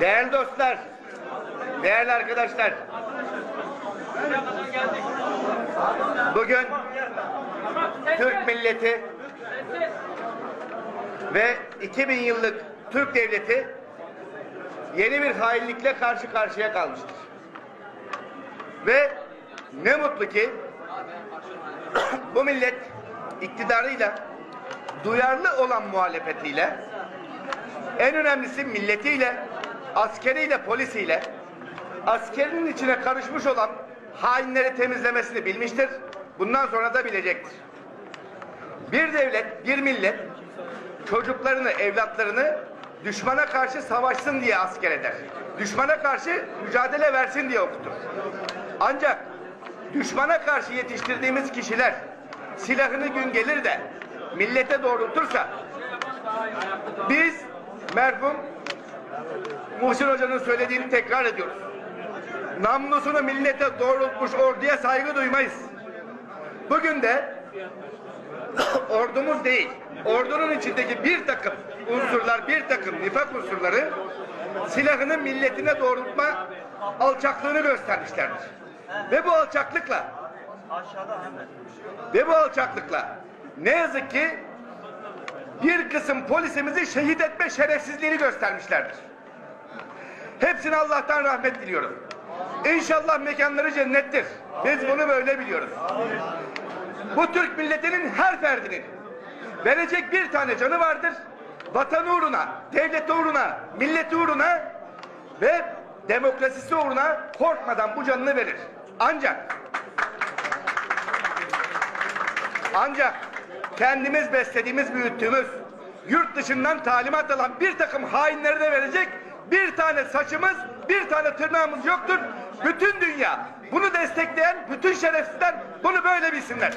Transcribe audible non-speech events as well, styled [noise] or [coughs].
Değerli dostlar, değerli arkadaşlar. Bugün Türk milleti ve 2000 yıllık Türk devleti yeni bir hainlikle karşı karşıya kalmıştır. Ve ne mutlu ki [clears throat] bu millet iktidarıyla duyarlı olan muhalefetiyle en önemlisi milletiyle, askeriyle, polisiyle askerinin içine karışmış olan hainleri temizlemesini bilmiştir. Bundan sonra da bilecektir. Bir devlet, bir millet çocuklarını, evlatlarını düşmana karşı savaşsın diye asker eder. Düşmana karşı mücadele versin diye okutur. Ancak düşmana karşı yetiştirdiğimiz kişiler silahını gün gelir de millete doğrultursa biz merhum Muhsin Hoca'nın söylediğini tekrar ediyoruz. Namlusunu millete doğrultmuş orduya saygı duymayız. Bugün de [coughs] ordumuz değil, ordunun içindeki bir takım unsurlar, bir takım nifak unsurları silahını milletine doğrultma alçaklığını göstermişlerdir. Ve bu alçaklıkla ve bu alçaklıkla ne yazık ki bir kısım polisimizi şehit etme şerefsizliğini göstermişlerdir. Hepsine Allah'tan rahmet diliyorum. İnşallah mekanları cennettir. Biz bunu böyle biliyoruz. Bu Türk milletinin her ferdinin verecek bir tane canı vardır. Vatan uğruna, devlet uğruna, millet uğruna ve demokrasisi uğruna korkmadan bu canını verir. Ancak ancak kendimiz beslediğimiz, büyüttüğümüz, yurt dışından talimat alan bir takım hainleri de verecek bir tane saçımız, bir tane tırnağımız yoktur. Bütün dünya bunu destekleyen bütün şerefsizler bunu böyle bilsinler.